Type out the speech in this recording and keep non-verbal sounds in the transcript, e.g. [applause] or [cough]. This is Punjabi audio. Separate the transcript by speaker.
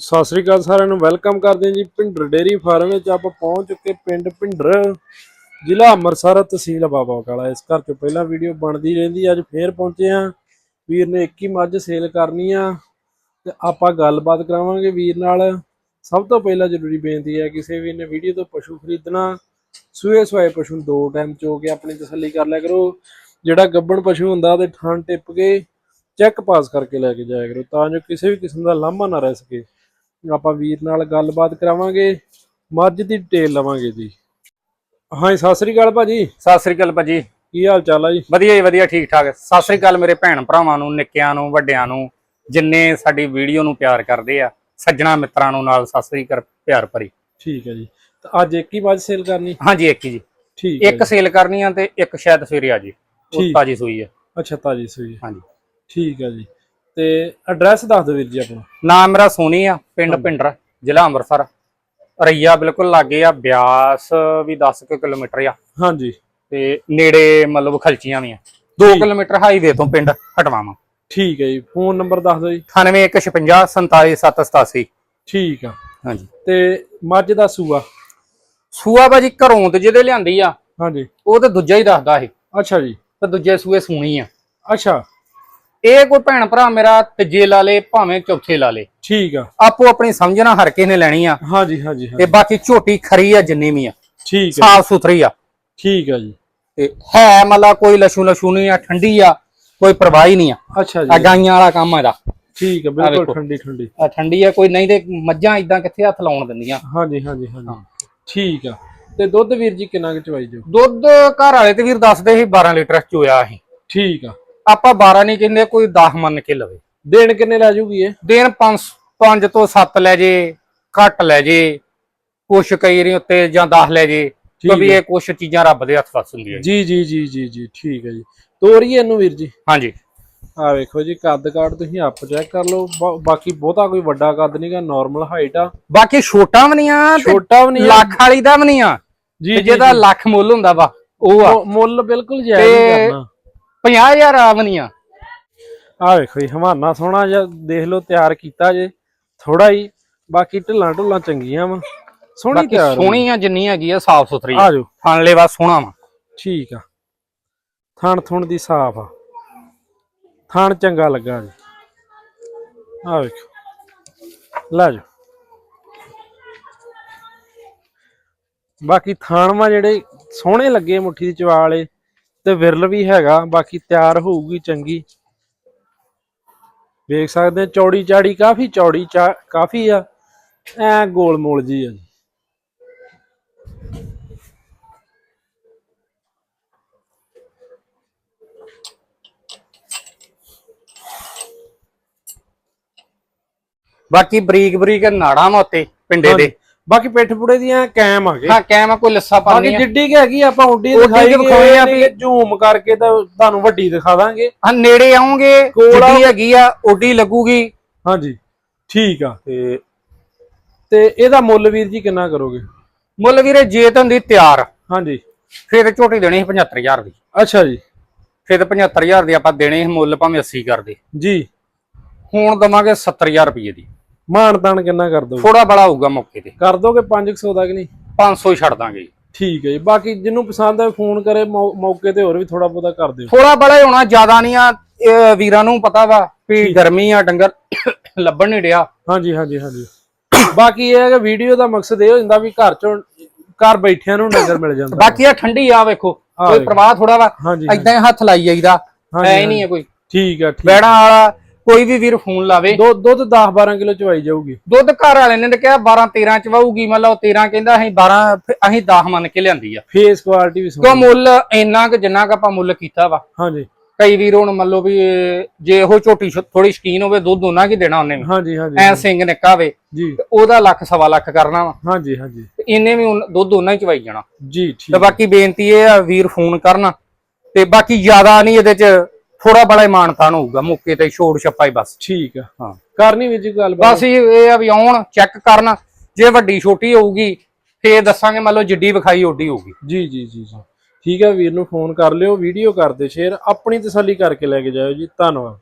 Speaker 1: ਸਤਿ ਸ੍ਰੀ ਅਕਾਲ ਸਾਰਿਆਂ ਨੂੰ, ਵੈਲਕਮ ਕਰਦੇ ਹਾਂ ਜੀ ਭਿੰਡਰ ਡੇਰੀ ਫਾਰਮ ਵਿੱਚ। ਆਪਾਂ ਪਹੁੰਚ ਚੁੱਕੇ ਪਿੰਡ ਭਿੰਡਰ, ਜ਼ਿਲ੍ਹਾ ਅੰਮ੍ਰਿਤਸਰ ਤਹਿਸੀਲ ਬਾਬਾ ਕਾਲਾ। ਇਸ ਘਰ ਤੋਂ ਪਹਿਲਾਂ ਵੀਡੀਓ ਬਣਦੀ ਰਹਿੰਦੀ, ਅੱਜ ਫੇਰ ਪਹੁੰਚੇ ਆ ਵੀਰ ਨੇ ਇੱਕ ਹੀ ਮੱਝ ਸੇਲ ਕਰਨੀ ਆ, ਤੇ ਆਪਾਂ ਗੱਲਬਾਤ ਕਰਾਵਾਂਗੇ ਵੀਰ ਨਾਲ। ਸਭ ਤੋਂ ਪਹਿਲਾਂ ਜ਼ਰੂਰੀ ਬੇਨਤੀ ਹੈ, ਕਿਸੇ ਵੀਰ ਨੇ ਵੀਡੀਓ ਤੋਂ ਪਸ਼ੂ ਖਰੀਦਣਾ, ਸੂਏ ਸਵਾਏ ਪਸ਼ੂ ਨੂੰ ਦੋ ਟਾਈਮ ਚੋ ਕੇ ਆਪਣੀ ਤਸੱਲੀ ਕਰ ਲਿਆ ਕਰੋ। ਜਿਹੜਾ ਗੱਬਣ ਪਸ਼ੂ ਹੁੰਦਾ ਤੇ ਥਣ ਟਿੱਪ ਕੇ ਚੈੱਕ ਪਾਸ ਕਰਕੇ ਲੈ ਕੇ ਜਾਇਆ ਕਰੋ, ਤਾਂ ਜੋ ਕਿਸੇ ਵੀ ਕਿਸਮ ਦਾ ਲਾਂਭਾ ਨਾ ਰਹਿ ਸਕੇ। ਆਪਾਂ ਵੀਰ ਨਾਲ ਗੱਲਬਾਤ ਕਰਾਵਾਂਗੇ ਮੱਝ ਦੀ ਡਿਟੇਲ ਲਵਾਂਗੇ ਜੀ। ਹਾਂ ਸਤਿ ਸ੍ਰੀ ਅਕਾਲ ਭਾਜੀ।
Speaker 2: ਸਤਿ ਸ੍ਰੀ ਅਕਾਲ ਭਾਜੀ।
Speaker 1: ਕੀ ਹਾਲ ਚਾਲ ਆ ਜੀ?
Speaker 2: ਵਧੀਆ ਜੀ ਵਧੀਆ ਠੀਕ ਠਾਕ। ਸਤਿ ਸ੍ਰੀ ਅਕਾਲ ਮੇਰੇ ਭੈਣ ਭਰਾਵਾਂ ਨੂੰ ਨਿੱਕਿਆਂ ਨੂੰ ਵੱਡਿਆਂ ਨੂੰ ਜਿੰਨੇ ਸਾਡੀ ਵੀਡੀਓ ਨੂੰ ਪਿਆਰ ਕਰਦੇ ਆ ਸੱਜਣਾ ਮਿੱਤਰਾਂ ਨੂੰ ਨਾਲ ਸਤਿ ਸ੍ਰੀ ਅਕਾਲ ਪਿਆਰ ਭਰੀ।
Speaker 1: ਠੀਕ ਹੈ ਜੀ। ਤਾਂ ਅੱਜ ਇੱਕ ਹੀ ਮੱਝ ਸੇਲ ਕਰਨੀ?
Speaker 2: ਹਾਂਜੀ ਇੱਕ ਹੀ ਜੀ।
Speaker 1: ਠੀਕ ਹੈ
Speaker 2: ਇੱਕ ਸੇਲ ਕਰਨੀ ਆ ਤੇ ਇੱਕ ਸ਼ਾਇਦ ਸਵੇਰੇ ਆ ਜੀ। ਉਹ। ਤਾਜੀ ਸੂਈ ਆ।
Speaker 1: ਅੱਛਾ ਤਾਜੀ ਸੂਈ
Speaker 2: ਹਾਂਜੀ।
Speaker 1: ਠੀਕ ਹੈ ਜੀ। ਤੇ ਐਡਰੈਸ ਦੱਸ ਦਿਓ ਵੀਰ ਜੀ ਆਪਣਾ।
Speaker 2: ਨਾਮ ਮੇਰਾ ਸੋਨੀ ਆ ਪਿੰਡ ਪਿੰਡਰ ਜ਼ਿਲ੍ਹਾ ਅੰਮ੍ਰਿਤਸਰ। ਰਈਆ ਬਿਲਕੁਲ ਲਾਗੇ ਆ ਬਿਆਸ ਵੀ 10 ਕੁ ਕਿਲੋਮੀਟਰ ਆ।
Speaker 1: ਹਾਂਜੀ।
Speaker 2: ਤੇ ਨੇੜੇ ਮਤਲਬ ਖਲਚੀਆਂ ਵੀ ਆ। 2 ਕਿਲੋਮੀਟਰ ਹਾਈਵੇ ਤੋਂ ਪਿੰਡ ਹਟਵਾਵਾਂ।
Speaker 1: ਠੀਕ ਹੈ ਜੀ ਫੋਨ ਨੰਬਰ ਦੱਸ ਦਿਓ ਜੀ।
Speaker 2: 9156 47787
Speaker 1: ਠੀਕ ਆ।
Speaker 2: ਹਾਂਜੀ।
Speaker 1: ਤੇ ਮੱਝ ਦਾ ਸੂਆ?
Speaker 2: ਸੂਆ ਬਾਜੀ ਘਰੋਂ ਤੇ ਜਿਹਦੇ ਲਿਆਂਦੀ ਆ
Speaker 1: ਹਾਂਜੀ।
Speaker 2: ਉਹ ਤੇ ਦੂਜਾ ਹੀ ਦੱਸਦਾ ਇਹ।
Speaker 1: ਅੱਛਾ ਜੀ।
Speaker 2: ਤੇ ਦੂਜੇ ਸੂਏ ਸੂਣੀ ਆ।
Speaker 1: ਅੱਛਾ।
Speaker 2: ਇਹ ਕੋਈ ਭੈਣ ਭਰਾ ਮੇਰਾ ਤੀਜੇ ਲਾ ਲੇ ਭਾਵੇਂ ਚੌਥੇ ਲਾ ਲੇ।
Speaker 1: ਠੀਕ ਆ।
Speaker 2: ਆਪੋ ਆਪਣੀ ਸਮਝ ਨਾਲ ਹਰ ਕਿਸੇ ਨੇ ਲੈਣੀ ਆ।
Speaker 1: ਹਾਂਜੀ ਹਾਂਜੀ
Speaker 2: ਤੇ ਬਾਕੀ ਝੋਟੀ ਖਰੀ ਆ ਜਿੰਨੀ ਵੀ ਆ।
Speaker 1: ਠੀਕ ਹੈ
Speaker 2: ਸਾਫ਼ ਸੁਥਰੀ ਆ।
Speaker 1: ਠੀਕ ਆ ਜੀ।
Speaker 2: ਤੇ ਹੈ ਮਤਲਬ ਕੋਈ ਲਸ਼ੂ ਲਸ਼ੂ ਨਹੀਂ ਆ ਠੰਡੀ ਆ ਕੋਈ ਪਰਵਾਹੀ ਨਹੀਂ ਆ।
Speaker 1: ਅੱਛਾ
Speaker 2: ਆ
Speaker 1: ਜੀ
Speaker 2: ਗਾਈਆਂ ਵਾਲਾ ਕੰਮ ਆ ਇਹਦਾ।
Speaker 1: ਠੀਕ ਆ ਬਿਲਕੁਲ। ਠੰਡੀ ਠੰਡੀ।
Speaker 2: ਆ ਠੰਡੀ ਆ ਕੋਈ ਨਹੀਂ ਤੇ ਮੱਝਾਂ ਇਦਾਂ ਕਿੱਥੇ ਹੱਥ ਲਾਉਣ ਦਿੰਦੀਆਂ।
Speaker 1: ਹਾਂਜੀ ਹਾਂਜੀ ਹਾਂਜੀ। ਠੀਕ ਆ। ਤੇ ਦੁੱਧ ਵੀਰ ਜੀ ਕਿੰਨਾ ਕੁ ਚਵਾਈ ਜੋ
Speaker 2: ਦੁੱਧ ਘਰ ਵਾਲੇ ਤੇ ਵੀਰ ਦੱਸਦੇ ਸੀ 12 ਲੀਟਰ ਚੋਇਆ ਸੀ
Speaker 1: ਠੀਕ ਆ।
Speaker 2: ਆਪਾਂ 12 ਨਹੀਂ ਕਹਿੰਦੇ ਕੋਈ 10 ਮੰਨ ਕੇ ਲਵੇ।
Speaker 1: ਦਿਨ ਕਿੰਨੇ ਲੈ ਜੂਗੀ ਇਹ?
Speaker 2: ਦਿਨ 5 5 ਤੋਂ 7 ਲੈ ਜੇ ਘੱਟ ਲੈ ਜੇ ਕੁਛ ਕਈ ਰੀ ਉੱਤੇ ਜਾਂ 10 ਲੈ ਜੇ ਕਿਉਂਕਿ। ਇਹ ਕੁਛ ਚੀਜ਼ਾਂ ਰੱਬ ਦੇ ਹੱਥ ਫਸ ਹੁੰਦੀਆਂ ਜੀ
Speaker 1: ਜੀ ਜੀ ਜੀ ਜੀ ਠੀਕ ਹੈ ਜੀ। ਤੋਰੀਏ ਇਹਨੂੰ ਵੀਰ ਜੀ।
Speaker 2: ਹਾਂਜੀ।
Speaker 1: ਆ ਵੇਖੋ ਜੀ ਕੱਦ ਕਾਠ ਤੁਸੀਂ ਆਪ ਚੈੱਕ ਕਰ ਲਓ। ਬਾਕੀ ਬਹੁਤਾ ਕੋਈ ਵੱਡਾ ਕੱਦ ਨਹੀਂਗਾ ਨਾਰਮਲ ਹਾਈਟ ਆ।
Speaker 2: ਬਾਕੀ ਛੋਟਾ ਵੀ ਨਹੀਂ ਆ
Speaker 1: ਛੋਟਾ ਵੀ ਨਹੀਂ।
Speaker 2: ਲੱਖ ਵਾਲੀ ਦਾ ਵੀ ਨਹੀਂ ਆ।
Speaker 1: ਜੀ
Speaker 2: ਜਿਹਦਾ। ਲੱਖ ਮੁੱਲ ਹੁੰਦਾ ਵਾ ਉਹ ਆ।
Speaker 1: ਮੁੱਲ ਬਿਲਕੁਲ ਜਾਇਜ਼ ਕਰਨਾ।
Speaker 2: 50000 ਆ ਵੀ ਨਹੀਂ ਆ
Speaker 1: ਵੇਖੋ ਜੀ ਹਵਾਨਾ ਸੋਹਣਾ ਜਿਹਾ ਦੇਖ ਲਓ ਤਿਆਰ ਕੀਤਾ ਜੇ। ਥੋੜਾ ਹੀ ਬਾਕੀ ਢਿੱਲਾਂ ਢੁੱਲਾਂ ਚੰਗੀਆਂ ਵਾ। ਸੋਹਣੀ
Speaker 2: ਬਾਕੀ
Speaker 1: ਤਿਆਰ।
Speaker 2: ਸੋਹਣੀ ਆ ਜਿੰਨੀ ਹੈਗੀ ਆ ਸਾਫ਼ ਸੁਥਰੀ। ਆ
Speaker 1: ਜਾਓ।
Speaker 2: ਥਾਂਲੇ ਵਾ ਸੋਹਣਾ ਵਾ।
Speaker 1: ਠੀਕ ਆ। ਥਣ ਥੁਣ ਦੀ ਸਾਫ਼ ਆ। ਥਣ ਚੰਗਾ ਲੱਗਾ ਜੀ। ਆ ਵੇਖੋ। ਲੈ ਜਾਓ। ਬਾਕੀ ਥਾਣਵਾ ਜਿਹੜੇ ਸੋਹਣੇ ਲੱਗੇ ਮੁੱਠੀ ਦੀ ਚਵਾਲੇ ਤੇ ਵਿਰਲ ਵੀ ਹੈਗਾ ਬਾਕੀ ਤਿਆਰ ਹੋਊਗੀ ਚੰਗੀ। ਵੇਖ ਸਕਦੇ ਆ ਚੌੜੀ ਚਾੜੀ ਕਾਫੀ ਚੌੜੀ ਚਾ ਕਾਫੀ ਆ। ਐ ਗੋਲ ਮੋਲ ਜੀ ਆ
Speaker 2: ਬਾਕੀ ਬਰੀਕ ਬਰੀਕ ਨਾੜਾਂ ਉੱਤੇ ਪਿੰਡੇ ਦੇ।
Speaker 1: ਬਾਕੀ ਪਿੱਠ ਪੁੜੇ ਦੀਆਂ ਕੈਮ ਆ ਗਏ।
Speaker 2: ਹਾਂ ਕੈਮ ਕੋਈ ਲੱਸਾ
Speaker 1: ਬਾਕੀ
Speaker 2: ਪਾਣੀ ਆ।
Speaker 1: ਜਿੱਡੀ ਕਿ ਹੈਗੀ ਆਪਾਂ ਉੱਡੀ
Speaker 2: ਉੱਡੀ
Speaker 1: ਦਿਖਾਈ
Speaker 2: ਵਿਖਾਉਣੀ ਆ ਵੀ-
Speaker 1: ਜ਼ੂਮ ਕਰਕੇ ਤਾਂ ਤੁਹਾਨੂੰ ਵੱਡੀ ਦਿਖਾ ਦਾਂਗੇ।
Speaker 2: ਹਾਂ ਨੇੜੇ ਆਉਂਗੇ ਜਿੱਡੀ ਹੈਗੀ ਆ ਓਡੀ ਲੱਗੂਗੀ।
Speaker 1: ਹਾਂਜੀ ਠੀਕ ਆ।
Speaker 2: ਤੇ
Speaker 1: ਤੇ ਇਹਦਾ ਮੁੱਲ ਵੀਰ ਜੀ ਕਿੰਨਾ ਕਰੋਗੇ?
Speaker 2: ਮੁੱਲ ਵੀਰੇ ਜੇ ਤਾਂ ਹੁੰਦੀ ਤਿਆਰ।
Speaker 1: ਹਾਂਜੀ।
Speaker 2: ਫਿਰ ਝੋਟੀ ਦੇਣੀ ਸੀ 75000 ਦੀ।
Speaker 1: ਅੱਛਾ ਜੀ।
Speaker 2: ਫਿਰ ਤਾਂ 75000 ਦੀ ਆਪਾਂ ਦੇਣੇ ਮੁੱਲ ਭਾਵੇਂ 80 ਕਰਦੇ
Speaker 1: ਜੀ।
Speaker 2: ਹੁਣ ਦਵਾਂਗੇ 70000 ਰੁਪਏ ਦੀ।
Speaker 1: ਮਾਨ ਤਾਨ ਕਿੰਨਾ ਕਰ ਦੋਗੇ?
Speaker 2: ਥੋੜਾ ਬੜਾ ਹੋਊਗਾ ਮੌਕੇ ਤੇ।
Speaker 1: ਕਰ ਦੋਗੇ 500 ਦਾ ਕਿ ਨਹੀਂ?
Speaker 2: 500 ਹੀ ਛੱਡ ਦਾਂਗੇ
Speaker 1: ਠੀਕ ਹੈ ਜੀ। ਬਾਕੀ ਜਿਹਨੂੰ ਪਸੰਦ ਹੈ ਫੋਨ ਕਰੇ ਮੌਕੇ ਤੇ ਹੋਰ ਵੀ ਥੋੜਾ ਬਹੁਤਾ ਕਰ ਦਿਓ।
Speaker 2: ਥੋੜਾ ਬੜਾ ਹੀ ਹੋਣਾ ਜ਼ਿਆਦਾ ਨਹੀਂ ਆ। ਵੀਰਾਂ ਨੂੰ ਪਤਾ ਵਾ ਵੀ ਗਰਮੀ ਆ ਡੰਗਰ [coughs] ਲੱਭਣ ਨਹੀਂ ਡਿਆ।
Speaker 1: ਹਾਂਜੀ ਹਾਂਜੀ ਹਾਂਜੀ। ਬਾਕੀ ਇਹ ਹੈ ਕਿ ਵੀਡੀਓ ਦਾ ਮਕਸਦ ਇਹ ਹੋ ਜਾਂਦਾ ਵੀ ਘਰ ਚੋਂ ਘਰ ਬੈਠਿਆਂ ਨੂੰ ਨਜ਼ਰ ਮਿਲ ਜਾਂਦਾ।
Speaker 2: ਬਾਕੀ ਆ ਠੰਡੀ ਆ ਵੇਖੋ। ਕੋਈ। ਪ੍ਰਵਾਹ ਥੋੜਾ ਵਾ ਐਦਾਂ ਹੀ ਹੱਥ ਲਾਈ ਜਾਈਦਾ ਐ ਨਹੀਂ ਹੈ ਕੋਈ।
Speaker 1: ਠੀਕ ਆ ਠੀਕ।
Speaker 2: ਬੈੜਾਂ ਵਾਲਾ ਕੋਈ ਵੀ ਵੀਰ ਫੋਨ ਲਾਵੇ।
Speaker 1: ਦੁੱਧ ਦੁੱਧ 10 12 ਕਿਲੋ ਚਵਾਈ ਜਾਊਗੀ।
Speaker 2: ਦੁੱਧ ਘਰ ਵਾਲੇ ਨੇ ਤਾਂ ਕਿਹਾ 12 13 ਚ ਵਾਊਗੀ ਮਤਲਬ 13 ਕਹਿੰਦਾ ਅਸੀਂ 12 ਅਸੀਂ 10 ਮੰਨ ਕੇ ਲਿਆਂਦੀ ਆ।
Speaker 1: ਫੇਸ ਕੁਆਲਿਟੀ ਵੀ ਸੋਹਣੀ
Speaker 2: ਮੁੱਲ ਇੰਨਾ ਕਿ ਜਿੰਨਾ ਕ ਆਪਾਂ ਮੁੱਲ ਕੀਤਾ ਵਾ।
Speaker 1: ਹਾਂਜੀ।
Speaker 2: ਕਈ ਵੀਰ ਹੁਣ ਮੰਨ ਲਓ ਵੀ ਜੇ ਉਹ ਝੋਟੀ ਥੋੜੀ ਸ਼ਕੀਨ ਹੋਵੇ ਦੁੱਧ ਉਹਨਾਂ ਕੀ ਦੇਣਾ ਉਹਨੇ।
Speaker 1: ਹਾਂਜੀ ਹਾਂਜੀ
Speaker 2: ਐ ਸਿੰਘ ਨਿੱਕਾ ਵੇ
Speaker 1: ਜੀ।
Speaker 2: ਤੇ ਉਹਦਾ ਲੱਖ ਸਵਾ ਲੱਖ ਕਰਨਾ ਵਾ।
Speaker 1: ਹਾਂਜੀ ਹਾਂਜੀ।
Speaker 2: ਤੇ ਇਹਨੇ ਵੀ ਦੁੱਧ ਉਹਨਾਂ ਹੀ ਚਵਾਈ ਜਾਣਾ।
Speaker 1: ਜੀ
Speaker 2: ਤੇ
Speaker 1: ਠੀਕ
Speaker 2: ਬਾਕੀ ਬੇਨਤੀ ਇਹ ਆ ਵੀਰ ਫੋਨ ਕਰਨ। ਤੇ ਬਾਕੀ ਜ਼ਿਆਦਾ ਨਹੀਂ ਇਹਦੇ ਚ ਥੋੜਾ ਬੜਾ ਇਮਾਨਤਾਨ ਹੋਊਗਾ ਮੌਕੇ ਤੇ ਛੋੜ ਛੱਪਾ ਹੀ ਬਸ।
Speaker 1: ਠੀਕ ਆ।
Speaker 2: ਹਾਂ।
Speaker 1: ਕਰਨੀ ਜੀ ਗੱਲ
Speaker 2: ਬਸ ਇਹ ਇਹ ਆ ਵੀ ਆਉਣ ਚੈੱਕ ਕਰਨ ਜੇ ਵੱਡੀ ਛੋਟੀ ਹੋਊਗੀ ਫੇਰ ਦੱਸਾਂਗੇ ਮੰਨ ਲਓ ਜਿੱਡੀ ਵਿਖਾਈ ਓਡੀ ਹੋਊਗੀ।
Speaker 1: ਜੀ ਜੀ ਜੀ ਜੀ। ਠੀਕ ਹੈ ਵੀਰ ਨੂੰ ਫੋਨ ਕਰ ਲਿਓ ਵੀਡੀਓ ਕਰ ਦਿਓ ਸ਼ੇਅਰ ਆਪਣੀ ਤਸੱਲੀ ਕਰਕੇ ਲੈ ਕੇ ਜਾਇਓ ਜੀ। ਧੰਨਵਾਦ।